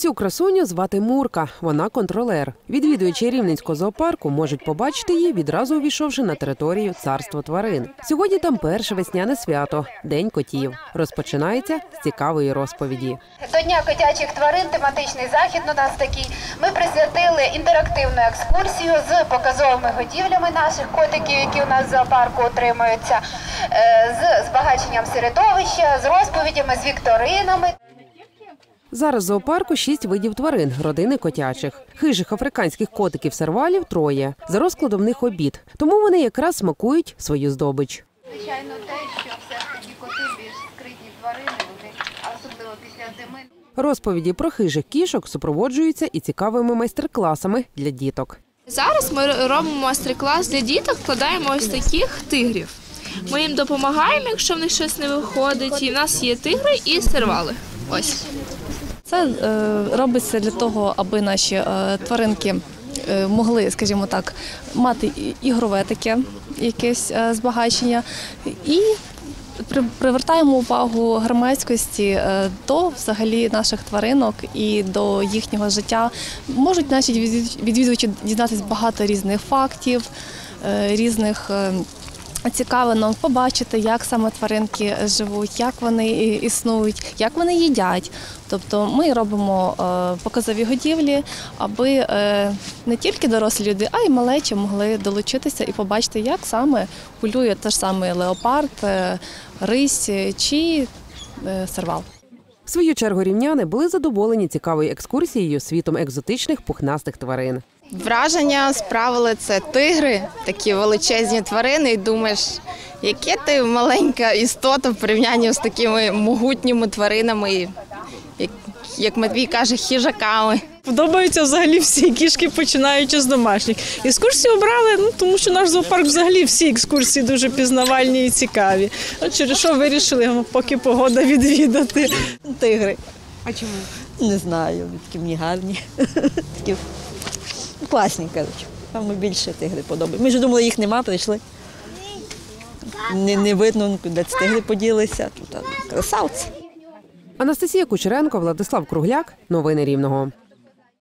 Цю красуню звати Мурка. Вона контролер. Відвідувачі рівненського зоопарку можуть побачити її, відразу увійшовши на територію царства тварин. Сьогодні там перше весняне свято День котів. Розпочинається з цікавої розповіді. До Дня котячих тварин тематичний захід у нас такий. Ми присвятили інтерактивну екскурсію з показовими годівлями наших котиків, які у нас в зоопарку отримуються, е, з збагаченням середовища, з розповідями, з вікторинами. Зараз в зоопарку шість видів тварин родини котячих. Хижих африканських котиків сервалів троє. За розкладом в них обід, тому вони якраз смакують свою здобич. Звичайно, те, що все ж таки коти більш скритні тварини, вони особливо після зими. Розповіді про хижих кішок супроводжуються і цікавими майстер-класами для діток. Зараз ми робимо майстер-клас для діток, вкладаємо ось таких тигрів. Ми їм допомагаємо, якщо в них щось не виходить. І в нас є тигри і сервали. Ось. Це е, робиться для того, аби наші е, тваринки е, могли, скажімо так, мати ігрове таке якесь збагачення і при- привертаємо увагу громадськості до взагалі наших тваринок і до їхнього життя. Можуть наші відвід- відвідувачі дізнатися багато різних фактів, різних. Цікаво нам побачити, як саме тваринки живуть, як вони існують, як вони їдять. Тобто ми робимо е, показові годівлі, аби е, не тільки дорослі люди, а й малечі могли долучитися і побачити, як саме полює те ж саме леопард, е, рись чи сервал. Свою чергу рівняни були задоволені цікавою екскурсією світом екзотичних пухнастих тварин. Враження справили це тигри, такі величезні тварини, і думаєш, яке ти маленька істота в порівнянні з такими могутніми тваринами, як Матвій каже, хижаками. Подобаються взагалі всі кішки, починаючи з домашніх. Екскурсію обрали, ну тому що наш зоопарк взагалі всі екскурсії дуже пізнавальні і цікаві. От через що вирішили, поки погода відвідати тигри. А чому? Не знаю, такі мені гарні. Такі класні, коротше. Певно, більше тигри подобається. Ми вже думали, їх нема, прийшли. Не, не видно, куди ці тигри поділися. Тут красавці. Анастасія Кучеренко, Владислав Кругляк. Новини Рівного.